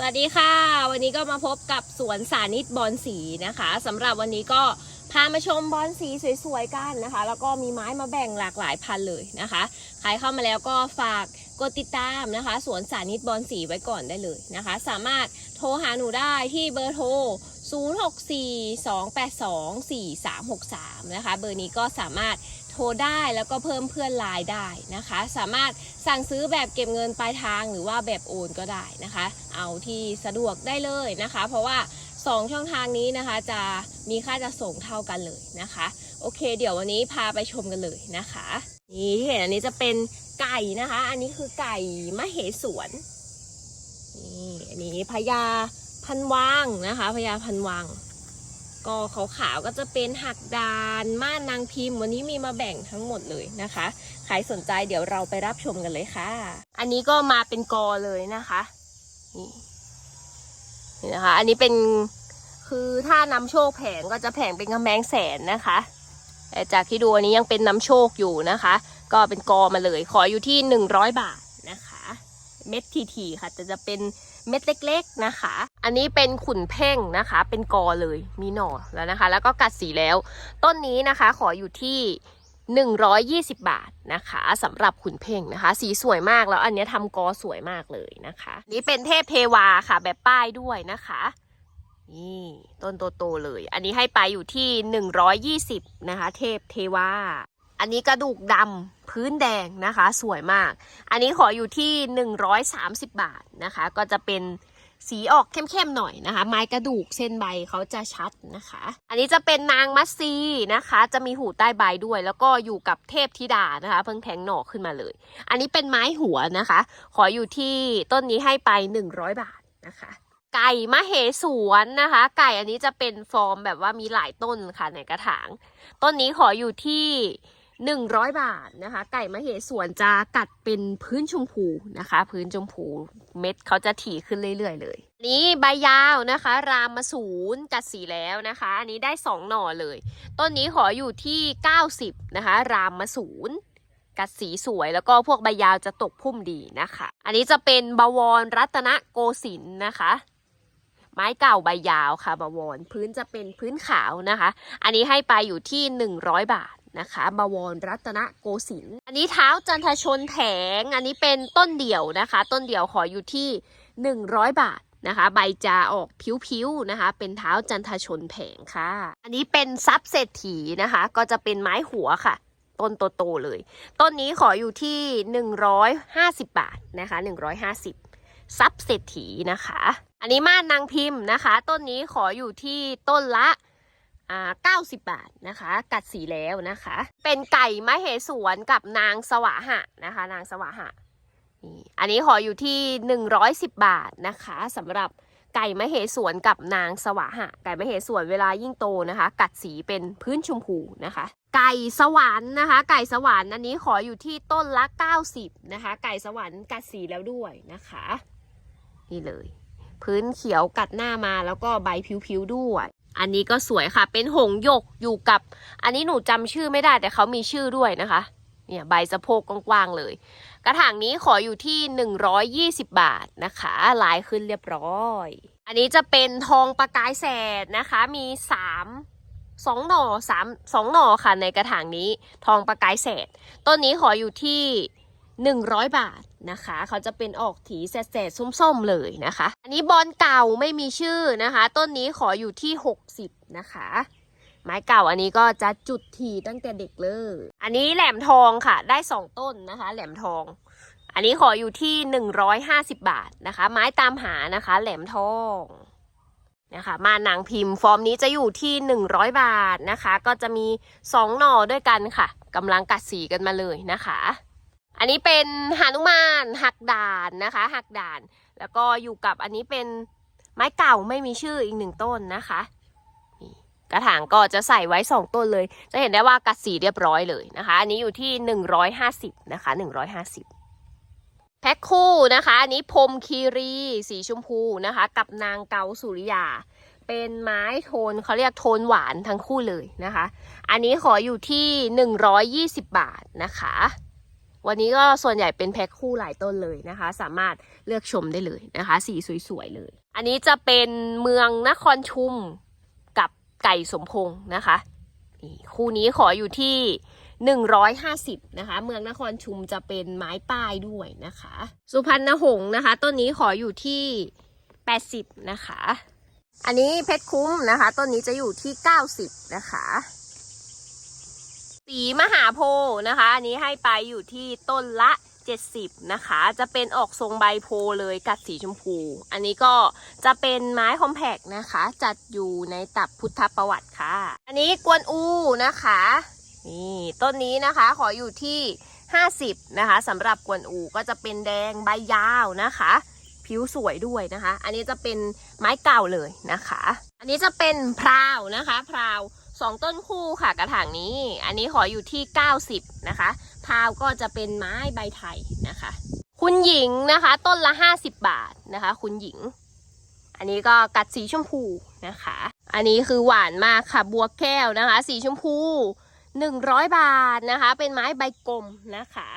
สวัสดีค่ะ วันนี้ก็มาพบกับสวนสานิตบอลสีนะคะสำหรับวันนี้ก็พามาชมบอลสีสวยๆกันนะคะ แล้วก็มีไม้มาแบ่งหลากหลายพันเลยนะคะใครเข้ามาแล้วก็ฝากกดติดตามนะคะ สวนสานิตบอลสีไว้ก่อนได้เลยนะคะ สามารถโทรหาหนูได้ที่เบอร์โทร 0642824363 นะคะ เบอร์นี้ก็สามารถ ทรได้แล้วก็เพิ่มเพื่อนไลน์ได้นะคะ สามารถสั่งซื้อแบบเก็บเงินปลายทางหรือว่าแบบโอนก็ได้นะคะ เอาที่สะดวกได้เลยนะคะ เพราะว่า 2 ช่องทางนี้นะคะ จะมีค่าจะส่งเท่ากันเลยนะคะ โอเค เดี๋ยววันนี้พาไปชมกันเลยนะคะ นี่ที่เห็นอันนี้จะเป็นไก่นะคะ อันนี้คือไก่มะเหสวนนี่อันนี้พญาพันวังนะคะพญาพันวัง ก็ขาวๆก็จะเป็นหักดานม่านนางพิมพ์วันนี้มีมาแบ่งทั้งหมดเลยนะคะ ใครสนใจเดี๋ยวเราไปรับชมกันเลยค่ะ อันนี้ก็มาเป็นกอเลยนะคะนี่นี่นะคะ อันนี้เป็นคือถ้านำโชคแผงก็จะแผงเป็นกำแพงแสนนะคะแต่จากที่ดูอันนี้ยังเป็นน้ำโชคอยู่นะคะ ก็เป็นกอมาเลย ขออยู่ที่หนึ่งร้อยบาทนะคะ เม็ดทีๆค่ะแต่จะเป็น เม็ดเล็กๆนะคะ อันนี้เป็นขุนเพ่งนะคะ เป็นกอเลยมีหน่อแล้วนะคะ แล้วก็กัดสีแล้ว ต้นนี้นะคะขออยู่ที่ 120 บาทนะคะสำหรับขุนเพ่งนะคะ สีสวยมากแล้วอันนี้ทำกอสวยมากเลยนะคะ นี่เป็นเทพเทวาค่ะ แบบป้ายด้วยนะคะนี่ต้นโตๆเลย อันนี้ให้ไปอยู่ที่ 120 นะคะ เทพเทวา อันนี้กระดูกดำพื้นแดงนะคะ สวยมาก อันนี้ขออยู่ที่ 130 บาทนะคะ ก็จะเป็นสีออกเข้มๆหน่อยนะคะ ไม้กระดูกเส้นใบเขาจะชัดนะคะ อันนี้จะเป็นนางมัตซีนะคะ จะมีหูใต้ใบด้วย แล้วก็อยู่กับเทพธิดานะคะ เพิ่งแทงหน่อขึ้นมาเลย อันนี้เป็นไม้หัวนะคะ ขออยู่ที่ต้นนี้ให้ไป 100 บาทนะคะไก่มะเหสวนนะคะ ไก่อันนี้จะเป็นฟอร์มแบบว่ามีหลายต้นค่ะในกระถาง ต้นนี้ขออยู่ที่ 100 บาทนะคะ ไก่มะเหสวนจะกัดเป็นพื้นชมพูนะคะ พื้นชมพูเม็ดเขาจะถี่ขึ้นเรื่อยๆเลย นี้ใบยาวนะคะ รามมาสูนกัดสีแล้วนะคะ อันนี้ได้ 2 หน่อเลย ต้นนี้ขออยู่ที่ 90 นะคะ รามมาสูนกัดสีสวยแล้วก็พวกใบยาวจะตกพุ่มดีนะคะ อันนี้จะเป็นบวรรัตนโกสินนะคะ ไม้เก่าใบยาวค่ะบวรพื้นจะเป็นพื้นขาวนะคะ อันนี้ให้ไปอยู่ที่ 100 บาท นะคะบวรรัตนโกสินทร์อันนี้เท้าจันทชนแผงอันนี้เป็นต้นเดี่ยวนะคะ ต้นเดี่ยวขออยู่ที่ 100 บาทนะคะ ใบจะออกผิวๆนะคะ เป็นเท้าจันทชนแผงค่ะ อันนี้เป็นซับเศรษฐีนะคะ ก็จะเป็นไม้หัวค่ะ ต้นโตๆเลย ต้นนี้ขออยู่ที่ 150 บาทนะคะ 150ซับเศรษฐีนะคะ อันนี้ม่านนางพิมพ์นะคะ ต้นนี้ขออยู่ที่ต้นละ อ่า90 บาทนะคะ กัดสีแล้วนะคะ เป็นไก่มะเหสวนกับนางสวะหะนะคะ นางสวะหะนี่อันนี้ขออยู่ที่ 110 บาทนะคะสำหรับไก่มะเหสวนกับนางสวะหะ ไก่มะเหสวนเวลายิ่งโตนะคะ กัดสีเป็นพื้นชมพูนะคะ ไก่สวรรค์นะคะ ไก่สวรรค์อันนี้ขออยู่ที่ต้นละ 90 นะคะ ไก่สวรรค์กัดสีแล้วด้วยนะคะ นี่เลย พื้นเขียวกัดหน้ามาแล้วก็ใบผิวๆด้วย อันนี้ก็สวยค่ะ เป็นหงยกอยู่กับ อันนี้หนูจำชื่อไม่ได้แต่เขามีชื่อด้วยนะคะ เนี่ยใบสะโพกกว้างๆเลย กระถางนี้ขออยู่ที่ 120 บาทนะคะ ลายขึ้นเรียบร้อย อันนี้จะเป็นทองประกายแสดนะคะ มีสามสองหน่อสามสองหน่อค่ะในกระถางนี้ ทองประกายแสดต้นนี้ขออยู่ที่ 100 บาทนะคะ เขาจะเป็นออกถีแสดๆส้มๆเลยนะคะ อันนี้บอลเก่าไม่มีชื่อนะคะ ต้นนี้ขออยู่ที่ 60 นะคะ ไม้เก่าอันนี้ก็จะจุดทีตั้งแต่เด็กเลย อันนี้แหลมทองค่ะ ได้ 2 ต้นนะคะ แหลมทอง อันนี้ขออยู่ที่ 150 บาทนะคะ ไม้ตามหานะคะ แหลมทองนะคะมานางพิมพ์ฟอร์มนี้จะอยู่ที่ 100 บาทนะคะ ก็จะมี 2 หน่อด้วยกันค่ะกำลังกัดสีกันมาเลยนะคะ อันนี้เป็นหานุมานหักด่านนะคะหักด่าน แล้วก็อยู่กับอันนี้เป็นไม้เก่าไม่มีชื่ออีกหนึ่งต้นนะคะนี่กระถางก็จะใส่ไว้สองต้นเลย จะเห็นได้ว่ากัดสีเรียบร้อยเลยนะคะ อันนี้อยู่ที่หนึ่งร้อยห้าสิบนะคะหนึ่งร้อยห้าสิบแพ็คคู่นะคะ อันนี้พรมคีรีสีชมพูนะคะ กับนางเกาสุริยา เป็นไม้โทนเขาเรียกโทนหวานทั้งคู่เลยนะคะ อันนี้ขออยู่ที่ 120 บาทนะคะ วันนี้ก็ส่วนใหญ่เป็นแพ็คคู่หลายต้นเลยนะคะ สามารถเลือกชมได้เลยนะคะ สีสวยๆเลย อันนี้จะเป็นเมืองนครชุมกับไก่สมพงษ์นะคะนี่คู่นี้ขออยู่ที่ 150นะคะ เมืองนครชุมจะเป็นไม้ป้ายด้วยนะคะ สุพรรณหงษ์นะคะต้นนี้ขออยู่ที่ 80 นะคะ อันนี้เพชรคุ้มนะคะต้นนี้จะอยู่ที่ 90 นะคะ สีมหาโพธิ์นะคะ อันนี้ให้ไปอยู่ที่ต้นละ 70 นะคะ จะเป็นออกทรงใบโพธิ์เลยกัดสีชมพู อันนี้ก็จะเป็นไม้คอมแพกนะคะ จัดอยู่ในตับพุทธประวัติค่ะ อันนี้กวนอูนะคะนี่ต้นนี้นะคะขออยู่ที่ 50 นะคะสำหรับกวนอูก็จะเป็นแดงใบยาวนะคะ ผิวสวยด้วยนะคะ อันนี้จะเป็นไม้เก่าเลยนะคะ อันนี้จะเป็นพราวนะคะพราว สองต้นคู่ค่ะกระถางนี้ อันนี้ขออยู่ที่ 90 นะคะพราวก็จะเป็นไม้ใบไทยนะคะ คุณหญิงนะคะ ต้นละ 50 บาทนะคะ คุณหญิง อันนี้ก็กัดสีชมพูนะคะ อันนี้คือหวานมากค่ะบัวแก้วนะคะ สีชมพู 100 บาทนะคะ เป็นไม้ใบกลมนะคะ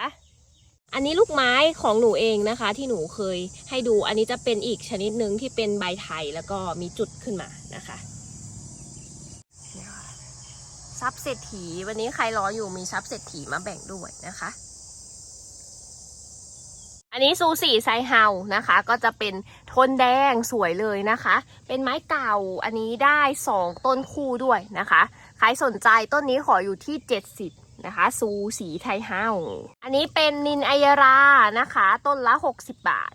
อันนี้ลูกไม้ของหนูเองนะคะ ที่หนูเคยให้ดู อันนี้จะเป็นอีกชนิดหนึ่งที่เป็นใบไทยแล้วก็มีจุดขึ้นมานะคะ ซับเศรษฐี วันนี้ใครรออยู่มีซับเศรษฐีมาแบ่งด้วยนะคะ อันนี้ซูสีไซเฮานะคะ ก็จะเป็นทนแดงสวยเลยนะคะ เป็นไม้เก่าอันนี้ได้สองต้นคู่ด้วยนะคะ ใครสนใจต้นนี้ขออยู่ที่70นะคะซูสีไทยเฮาอันนี้เป็นนินไอยรานะคะ ต้นละ 60 บาท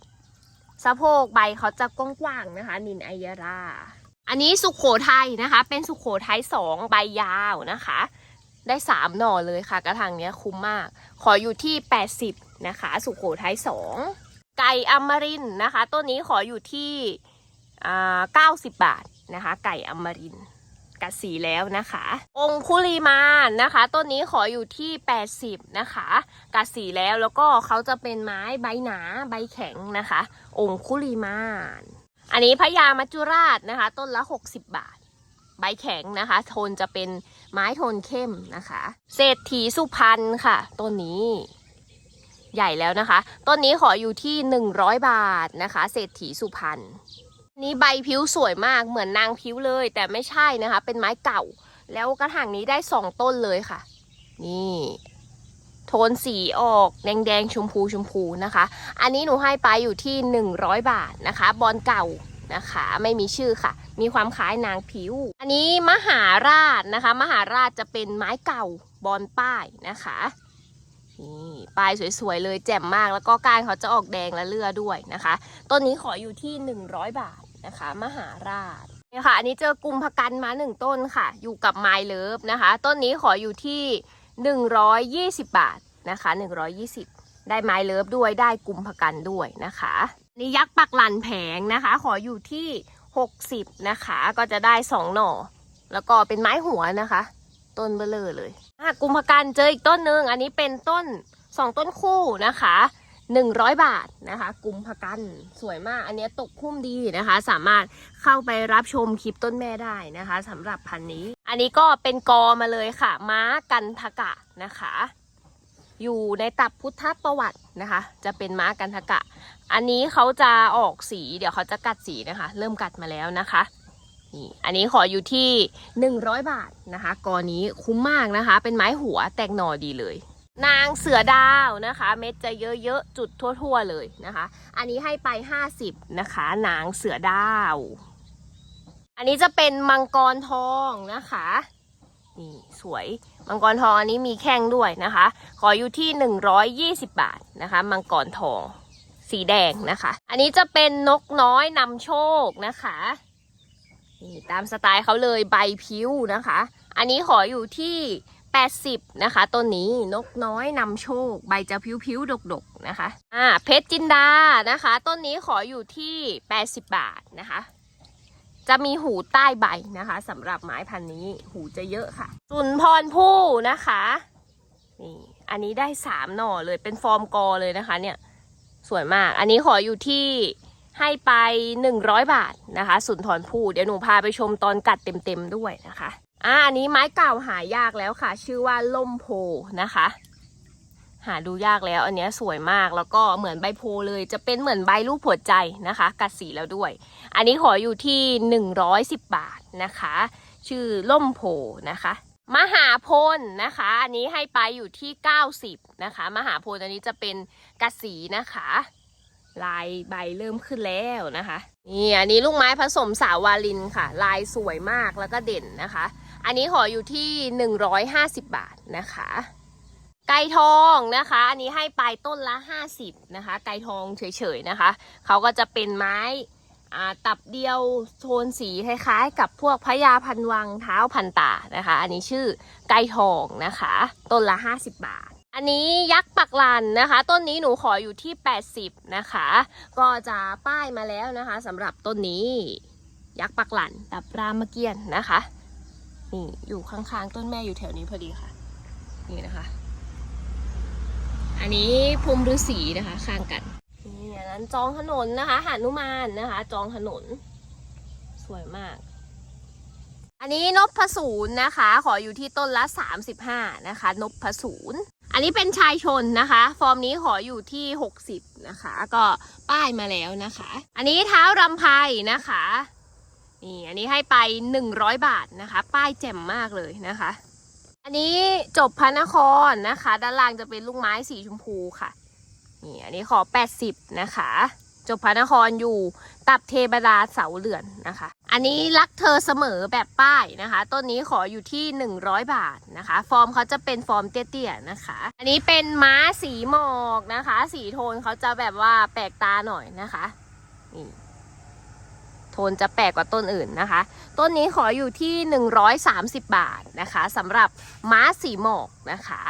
สะโพกใบเขาจะกว้างๆนะคะ นินไอยรา อันนี้สุขโขทัยนะคะ เป็นสุขโขทัยสองใบยาวนะคะ ได้สามหน่อเลยค่ะ กระถางเนี้ยคุ้มมาก ขออยู่ที่80นะคะ สุขโขทัยสองไก่อมรินนะคะต้นนี้ขออยู่ที่อ่า90บบาทนะคะ ไก่อมรินทร์กัดสีแล้วนะคะ องคุลีมานนะคะต้นนี้ขออยู่ที่ 80 นะคะกัดสีแล้วแล้วก็เขาจะเป็นไม้ใบหนาใบแข็งนะคะ องคุลีมาน อันนี้พญามัจจุราชนะคะ ต้นละ 60 บาท ใบแข็งนะคะ โทนจะเป็นไม้โทนเข้มนะคะ เศรษฐีสุพรรณค่ะ ต้นนี้ใหญ่แล้วนะคะ ต้นนี้ขออยู่ที่ 100 บาทนะคะ เศรษฐีสุพรรณนี้ใบผิวสวยมากเหมือนนางผิวเลย แต่ไม่ใช่นะคะ เป็นไม้เก่า แล้วกระถางนี้ได้สองต้นเลยค่ะ นี่ โทนสีออกแดงๆชมพูชมพูนะคะ อันนี้หนูให้ไปอยู่ที่ 100 บาทนะคะ บอลเก่านะคะ ไม่มีชื่อค่ะ มีความคล้ายนางผิว อันนี้มหาราชนะคะ มหาราชจะเป็นไม้เก่าบอลป้ายนะคะนี่ป้ายสวยๆเลยแจ่มมากแล้วก็ก้านเขาจะออกแดงและเลือด้วยนะคะ ต้นนี้ขออยู่ที่ 100 บาทนะคะ มหาราชเนี่ยค่ะ อันนี้เจอกุมภกันมาหนึ่งต้นค่ะ อยู่กับไมเลิฟนะคะ ต้นนี้ขออยู่ที่ 120 บาทนะคะ 120 ได้ไม้เลิฟด้วยได้กุมภกันด้วยนะคะนี่ยักษ์ปักหลันแผงนะคะ ขออยู่ที่ 60 นะคะ ก็จะได้ 2 หน่อ แล้วก็เป็นไม้หัวนะคะ ต้นเบลเลอเลยอะกุมภกันเจออีกต้นหนึ่งอันนี้เป็นต้น 2 ต้นคู่นะคะ 100 บาทนะคะกุมภกันสวยมาก อันนี้ตกพุ่มดีนะคะ สามารถเข้าไปรับชมคลิปต้นแม่ได้นะคะสำหรับพันนี้ อันนี้ก็เป็นกอมาเลยค่ะ ม้ากันทกะนะคะ อยู่ในตับพุทธประวัตินะคะ จะเป็นม้ากันทกะ อันนี้เขาจะออกสีเดี๋ยวเขาจะกัดสีนะคะ เริ่มกัดมาแล้วนะคะนี่อันนี้ขออยู่ที่ 100 บาทนะคะกอนี้คุ้มมากนะคะ เป็นไม้หัวแตกหน่อดีเลย นางเสือดาวนะคะ เม็ดจะเยอะๆ จุดทั่วๆเลยนะคะ อันนี้ให้ไป 50 นะคะ นางเสือดาว อันนี้จะเป็นมังกรทองนะคะนี่สวยมังกรทองอันนี้มีแข้งด้วยนะคะ ขออยู่ที่ 120 บาทนะคะ มังกรทองสีแดงนะคะ อันนี้จะเป็นนกน้อยนำโชคนะคะนี่ตามสไตล์เขาเลยใบพิ้วนะคะ อันนี้ขออยู่ที่ 80 นะคะต้นนี้นกน้อยนำโชค ใบจะพิ้วๆดกๆนะคะอ่าเพชรจินดานะคะ ต้นนี้ขออยู่ที่ 80 บาทนะคะ จะมีหูใต้ใบนะคะสำหรับไม้พันธุ์นี้หูจะเยอะค่ะ สุนพรผู้นะคะนี่อันนี้ได้สามหน่อเลยเป็นฟอร์มกอเลยนะคะเนี่ยสวยมาก อันนี้ขออยู่ที่ให้ไป 100 บาทนะคะ สุนทรภู่เดี๋ยวหนูพาไปชมตอนกัดเต็มๆด้วยนะคะ อ่าอันนี้ไม้เก่าหายากแล้วค่ะ ชื่อว่าล่มโพนะคะ หาดูยากแล้ว อันนี้สวยมากแล้วก็เหมือนใบโพเลย จะเป็นเหมือนใบรูปหัวใจนะคะ กัดสีแล้วด้วย อันนี้ขออยู่ที่ 110 บาทนะคะ ชื่อล่มโพนะคะมหาพลนะคะ อันนี้ให้ไปอยู่ที่ 90 นะคะ มหาพลอันนี้จะเป็นกัดสีนะคะ ลายใบเริ่มขึ้นแล้วนะคะ นี่อันนี้ลูกไม้ผสมสาววาลินค่ะ ลายสวยมากแล้วก็เด่นนะคะ อันนี้ขออยู่ที่ 150 บาทนะคะ ไก่ทองนะคะ อันนี้ให้ไปต้นละ 50 นะคะ ไก่ทองเฉยๆนะคะ เขาก็จะเป็นไม้อ่าตับเดียวโทนสีคล้ายๆ กับพวกพญาพันวังเท้าพันตานะคะ อันนี้ชื่อไก่ทองนะคะ ต้นละ 50 บาท อันนี้ยักษ์ปักลันนะคะ ต้นนี้หนูขออยู่ที่ 80 นะคะ ก็จะป้ายมาแล้วนะคะสำหรับต้นนี้ ยักษ์ปักหลันดับรามเกียรตินะคะ นี่อยู่ข้างๆ ต้นแม่อยู่แถวนี้พอดีค่ะ นี่นะคะ อันนี้พรมฤาษีนะคะ ข้างกัน นี่อันนั้นจองถนนนะคะหานุมานนะคะ จองถนน สวยมาก อันนี้นพพสูรนะคะ ขออยู่ที่ต้นละ 35 นะคะนพพสูรอันนี้เป็นชายชนนะคะ ฟอร์มนี้ขออยู่ที่ 60 นะคะ ก็ป้ายมาแล้วนะคะ อันนี้เท้ารำไพนะคะ นี่อันนี้ให้ไป 100 บาทนะคะ ป้ายแจ่มมากเลยนะคะ อันนี้จบพระนครนะคะ ด้านล่างจะเป็นลูกไม้สีชมพูค่ะนี่อันนี้ขอ 80 นะคะ จบพระนครอยู่ตับเทบดาเสาเหลือนนะคะ อันนี้รักเธอเสมอแบบป้ายนะคะ ต้นนี้ขออยู่ที่ 100 บาทนะคะ ฟอร์มเขาจะเป็นฟอร์มเตี้ยๆนะคะ อันนี้เป็นม้าสีหมอกนะคะ สีโทนเขาจะแบบว่าแปลกตาหน่อยนะคะนี่ ทนจะแปลกกว่าต้นอื่นนะคะ ต้นนี้ขออยู่ที่ 130 บาทนะคะสำหรับม้าสีหมอกนะคะ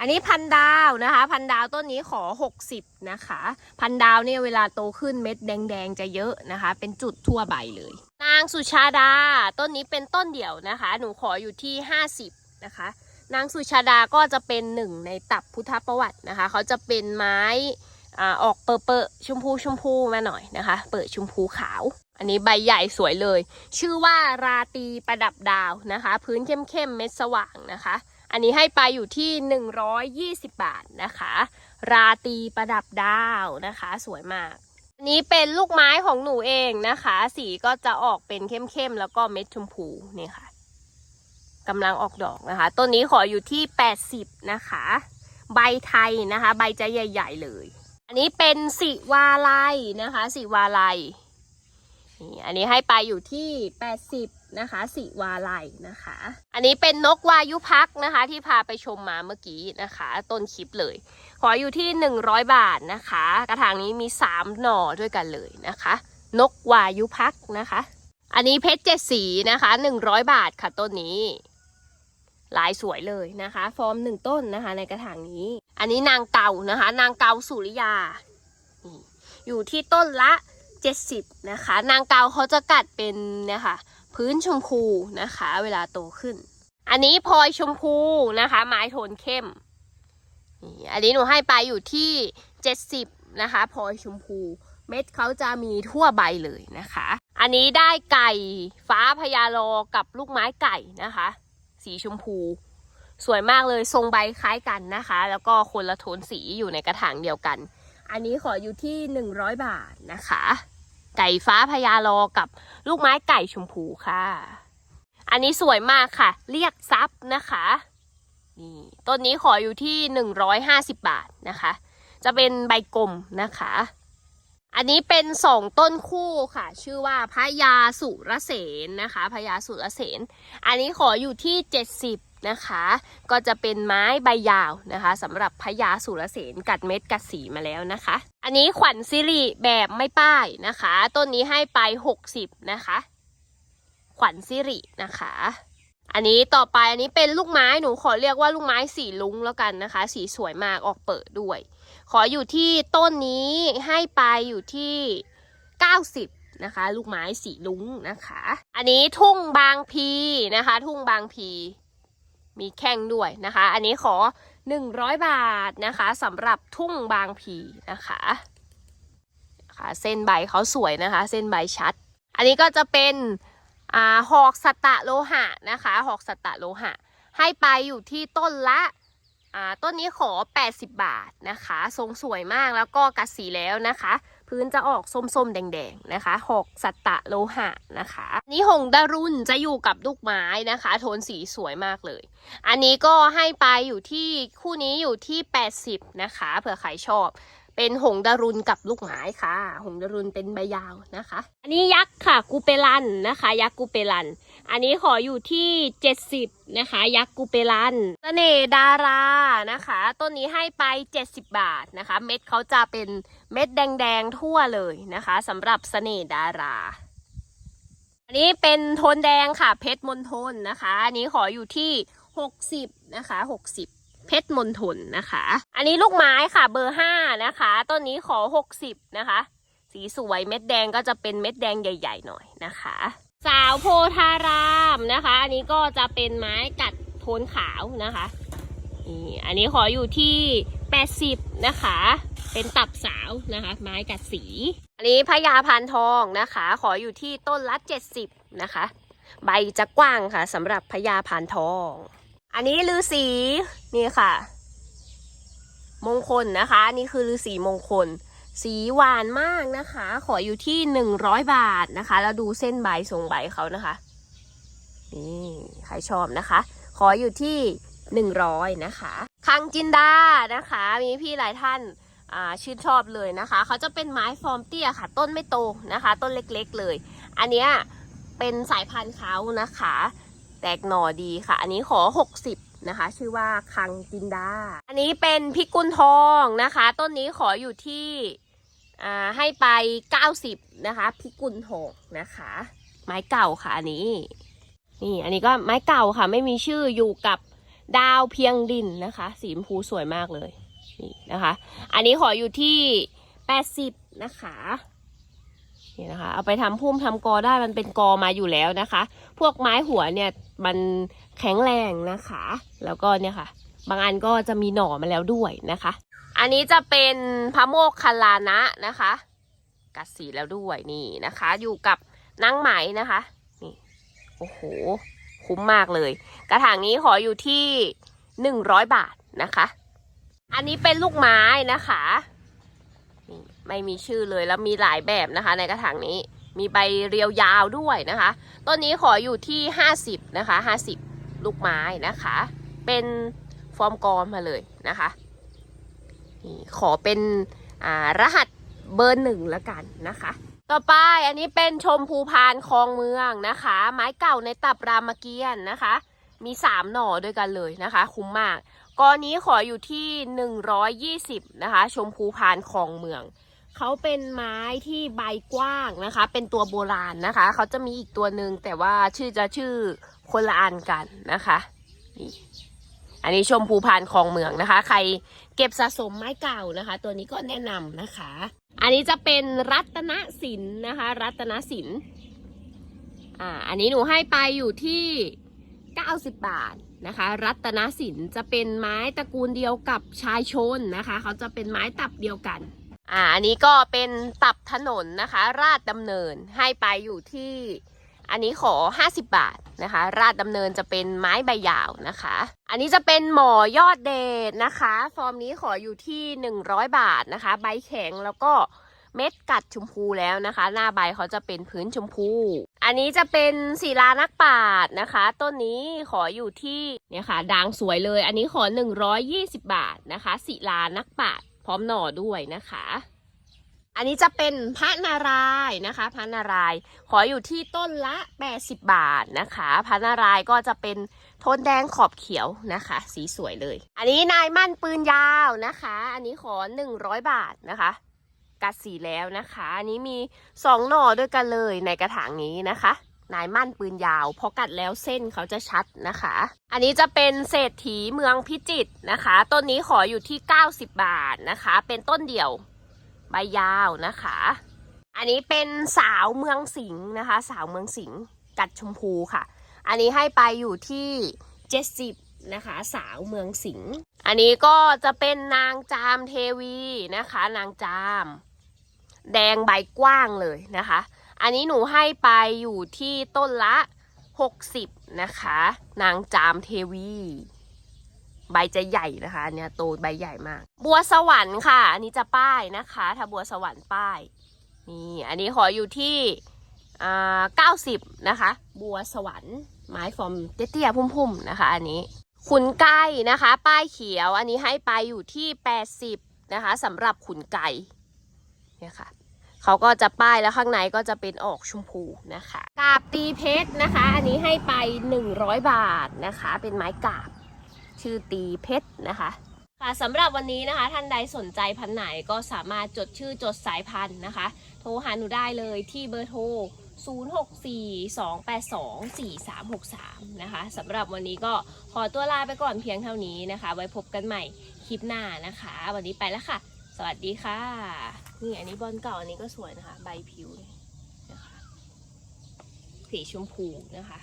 อันนี้พันดาวนะคะ พันดาวต้นนี้ขอ 60 นะคะ พันดาวเนี่ยเวลาโตขึ้นเม็ดแดงๆจะเยอะนะคะ เป็นจุดทั่วใบเลย นางสุชาดา ต้นนี้เป็นต้นเดี่ยวนะคะ หนูขออยู่ที่ 50 นะคะ นางสุชาดาก็จะเป็นหนึ่งในตับพุทธประวัตินะคะ เขาจะเป็นไม้อออกเปอร์เปอร์ชมพูชมพูมาหน่อยนะคะ เปิดชมพูขาว อันนี้ใบใหญ่สวยเลย ชื่อว่าราตีประดับดาวนะคะ พื้นเข้มๆเม็ดสว่างนะคะ อันนี้ให้ไปอยู่ที่ 120 บาทนะคะ ราตีประดับดาวนะคะ สวยมาก อันนี้เป็นลูกไม้ของหนูเองนะคะ สีก็จะออกเป็นเข้มๆแล้วก็เม็ดชมพูนี่ค่ะกำลังออกดอกนะคะ ต้นนี้ขออยู่ที่ 80 นะคะ ใบไทยนะคะ ใบจะใหญ่ ๆ เลย อันนี้เป็นสิวาลัยนะคะ สิวาลัย นี่อันนี้ให้ไปอยู่ที่ 80 นะคะสิวาลัยนะคะ อันนี้เป็นนกวายุพักนะคะ ที่พาไปชมมาเมื่อกี้นะคะ ต้นคลิปเลย ขออยู่ที่ 100 บาทนะคะ กระถางนี้มี 3 หน่อด้วยกันเลยนะคะ นกวายุพักนะคะ อันนี้เพชรเจ็ดสีนะคะ 100 บาทค่ะต้นนี้ลายสวยเลยนะคะ ฟอร์มหนึ่งต้นนะคะ ในกระถางนี้ อันนี้นางเกานะคะ นางเกาสุริยา อยู่ที่ต้นละ 70 นะคะ นางเกาเขาจะกัดเป็นนี่ยค่ะพื้นชมพูนะคะ เวลาโตขึ้น อันนี้พลอยชมพูนะคะ ไม้โทนเข้มอันนี้หนูให้ไปอยู่ที่ 70 นะคะพลอยชมพู เม็ดเขาจะมีทั่วใบเลยนะคะ อันนี้ได้ไก่ฟ้าพญาโลกับลูกไม้ไก่นะคะ สีชมพู สวยมากเลยทรงใบคล้ายกันนะคะ แล้วก็คนละโทนสีอยู่ในกระถางเดียวกัน อันนี้ขออยู่ที่ 100 บาทนะคะ ไก่ฟ้าพญาโลกับลูกไม้ไก่ชมพูค่ะ อันนี้สวยมากค่ะ เรียกซับนะคะนี่ต้นนี้ขออยู่ที่ 150 บาทนะคะ จะเป็นใบกลมนะคะ อันนี้เป็นสองต้นคู่ค่ะ ชื่อว่าพระยาสุรเสนนะคะพระยาสุรเสน อันนี้ขออยู่ที่ 70 นะคะ ก็จะเป็นไม้ใบยาวนะคะสำหรับพญาสุรเสนกัดเม็ดกัดสีมาแล้วนะคะ อันนี้ขวัญซิริแบบไม่ป้ายนะคะ ต้นนี้ให้ไป 60 นะคะ ขวัญซิรินะคะ อันนี้ต่อไปอันนี้เป็นลูกไม้หนูขอเรียกว่าลูกไม้สีลุงแล้วกันนะคะ สีสวยมากออกเปิดด้วย ขออยู่ที่ต้นนี้ให้ไปอยู่ที่ 90นะคะลูกไม้สีลุ้งนะคะ อันนี้ทุ่งบางพีนะคะ ทุ่งบางพี มีแข้งด้วยนะคะ อันนี้ขอ 100 บาทนะคะสำหรับทุ่งบางพีนะคะค่ะเส้นใบเขาสวยนะคะ เส้นใบชัด อันนี้ก็จะเป็นอหอกสตะโลหะนะคะหอกสตะโลหะ ให้ไปอยู่ที่ต้นละอ่าต้นนี้ขอ 80 บาทนะคะ ทรงสวยมากแล้วก็กัดสีแล้วนะคะ พื้นจะออกส้มๆ แดงๆนะคะ หกสัตตะโลหะนะคะ นี่หงดารุนจะอยู่กับลูกไม้นะคะ โทนสีสวยมากเลย อันนี้ก็ให้ไปอยู่ที่คู่นี้อยู่ที่ 80 นะคะ เผื่อใครชอบ เป็นหงดารุนกับลูกไม้ค่ะ หงดารุนเป็นใบยาวนะคะ อันนี้ยักษ์ค่ะกูเปลันนะคะ ยักษ์กูเปลัน อันนี้ขออยู่ที่ 70 นะคะ ยักษ์กูเปลันเสน่ดารานะคะ ต้นนี้ให้ไป 70 บาทนะคะ เม็ดเขาจะเป็น เม็ดแดงๆทั่วเลยนะคะสำหรับเสน่ห์ดารา อันนี้เป็นโทนแดงค่ะ เพชรมณฑลนะคะ อันนี้ขออยู่ที่ 60 นะคะ 60 เพชรมณฑลนะคะ อันนี้ลูกไม้ค่ะเบอร์ 5 นะคะต้นนี้ขอ 60 นะคะ สีสวยเม็ดแดงก็จะเป็นเม็ดแดงใหญ่ ๆ หน่อยนะคะ สาวโพธารามนะคะ อันนี้ก็จะเป็นไม้กัดโทนขาวนะคะนี่อันนี้ขออยู่ที่ 80 นะคะ เป็นตับสาวนะคะ ไม้กัดสี อันนี้พญาพานทองนะคะ ขออยู่ที่ต้นละ 70 นะคะ ใบจะกว้างค่ะสำหรับพญาพานทอง อันนี้ลือสีนี่ค่ะ มงคลนะคะนนี่คือลือสีมงคล สีหวานมากนะคะ ขออยู่ที่หนึ่งร้อยบาทนะคะ แล้วดูเส้นใบทรงใบเขานะคะนี่ใครชอบนะคะ ขออยู่ที่หนึ่งร้อยนะคะ คังจินดานะคะ มีพี่หลายท่านาชื่นชอบเลยนะคะ เขาจะเป็นไม้ฟอร์มเตี้ยค่ะ ต้นไม่โตนะคะ ต้นเล็กๆเลย อันเนี้ยเป็นสายพันธุ์เขานะคะ แตกหน่อดีค่ะ อันนี้ขอ 60 นะคะ ชื่อว่าคังจินดา อันนี้เป็นพิกุลทองนะคะ ต้นนี้ขออยู่ที่ให้ไป 90 นะคะ พิกุลทองนะคะ ไม้เก่าค่ะอันนี้ นี่อันนี้ก็ไม้เก่าค่ะ ไม่มีชื่ออยู่กับ ดาวเพียงดินนะคะ สีชมพูสวยมากเลยนี่นะคะ อันนี้ขออยู่ที่80นะคะนี่นะคะ เอาไปทำพุ่มทำกอได้มันเป็นกอมาอยู่แล้วนะคะ พวกไม้หัวเนี่ยมันแข็งแรงนะคะ แล้วก็เนี่ยค่ะ บางอันก็จะมีหน่อมาแล้วด้วยนะคะ อันนี้จะเป็นพระโมกขลานะนะคะ กัดสีแล้วด้วยนี่นะคะ อยู่กับนางไหมนะคะ นี่ โอ้โห คุ้มมากเลย กระถางนี้ขออยู่ที่หนึ่งร้อยบาทนะคะ อันนี้เป็นลูกไม้นะคะไม่มีชื่อเลยแล้วมีหลายแบบนะคะ ในกระถางนี้มีใบเรียวยาวด้วยนะคะต้นนี้ขออยู่ที่ 50นะคะ50 ลูกไม้นะคะ เป็นฟอร์มกอมาเลยนะคะขอเป็นรหัสเบอร์หนึ่งละกันนะคะ ต่อไปอันนี้เป็นชมพูพานคลองเมืองนะคะ ไม้เก่าในตับรามเกียรตินะคะ มีสามหน่อด้วยกันเลยนะคะ คุ้มมากกอนี้ขออยู่ที่ 120 นะคะ ชมพูพานคลองเมือง เขาเป็นไม้ที่ใบกว้างนะคะ เป็นตัวโบราณนะคะ เขาจะมีอีกตัวหนึ่งแต่ว่าชื่อจะชื่อคนละอันกันนะคะนี่อันนี้ชมพูพานคลองเมืองนะคะ ใคร เก็บสะสมไม้เก่านะคะ ตัวนี้ก็แนะนำนะคะ อันนี้จะเป็นรัตนศิลป์นะคะ รัตนศิลป์อ่าอันนี้หนูให้ไปอยู่ที่ 90 บาทนะคะ รัตนศิลป์จะเป็นไม้ตระกูลเดียวกับชายชนนะคะ เขาจะเป็นไม้ตับเดียวกันอ่าอันนี้ก็เป็นตับถนนนะคะ ราดดำเนินให้ไปอยู่ที่ อันนี้ขอ 50 บาทนะคะ ราดดำเนินจะเป็นไม้ใบยาวนะคะ อันนี้จะเป็นหมอยอดเดชนะคะ ฟอร์มนี้ขออยู่ที่ 100 บาทนะคะ ใบแข็งแล้วก็เม็ดกัดชมพูแล้วนะคะ หน้าใบเขาจะเป็นพื้นชมพู อันนี้จะเป็นศิลานักปาดนะคะ ต้นนี้ขออยู่ที่เนี่ยค่ะด่างสวยเลย อันนี้ขอ 120 บาทนะคะศิลานักปาดพร้อมหน่อด้วยนะคะ อันนี้จะเป็นพระนารายณ์นะคะ พระนารายณ์ขออยู่ที่ต้นละ 80 บาทนะคะ พระนารายณ์ก็จะเป็นโทนแดงขอบเขียวนะคะ สีสวยเลย อันนี้นายมั่นปืนยาวนะคะ อันนี้ขอ 100 บาทนะคะ กัดสีแล้วนะคะ อันนี้มีสองหน่อด้วยกันเลยในกระถางนี้นะคะ นายมั่นปืนยาวพอกัดแล้วเส้นเขาจะชัดนะคะ อันนี้จะเป็นเศรษฐีเมืองพิจิตรนะคะ ต้นนี้ขออยู่ที่ 90 บาทนะคะ เป็นต้นเดี่ยว ใบยาวนะคะ อันนี้เป็นสาวเมืองสิงห์นะคะ สาวเมืองสิงห์กัดชมพูค่ะ อันนี้ให้ไปอยู่ที่70นะคะ สาวเมืองสิงห์อันนี้ก็จะเป็นนางจามเทวีนะคะ นางจาม แดงใบกว้างเลยนะคะ อันนี้หนูให้ไปอยู่ที่ต้นละ 60 นะคะ นางจามเทวี ใบจะใหญ่นะคะอันเนี้ยโตใบใหญ่มาก บัวสวรรค์ค่ะ อันนี้จะป้ายนะคะ ถ้าบัวสวรรค์ป้ายนี่อันนี้ขออยู่ที่อ่าเก้าสิบนะคะ บัวสวรรค์ไม้ฟอร์มเตี้ยๆพุ่มๆนะคะ อันนี้ขุนไก่นะคะ ป้ายเขียวอันนี้ให้ไปอยู่ที่แปดสิบนะคะสำหรับขุนไก่เนี่ยค่ะเขาก็จะป้ายแล้วข้างในก็จะเป็นออกชมพูนะคะ กาบตีเพชรนะคะ อันนี้ให้ไป 100 บาทนะคะ เป็นไม้กาบ ชื่อตีเพชรนะคะค่ะสำหรับวันนี้นะคะ ท่านใดสนใจพันธุ์ไหนก็สามารถจดชื่อจดสายพันธุ์นะคะ โทรหาหนูได้เลยที่เบอร์โทร 0642824363 นะคะสำหรับวันนี้ก็ขอตัวลาไปก่อนเพียงเท่านี้นะคะ ไว้พบกันใหม่คลิปหน้านะคะ วันนี้ไปแล้วค่ะ สวัสดีค่ะ นี่อันนี้บอลเก่าอันนี้ก็สวยนะคะ ใบผิวนะคะสีชมพูนะคะ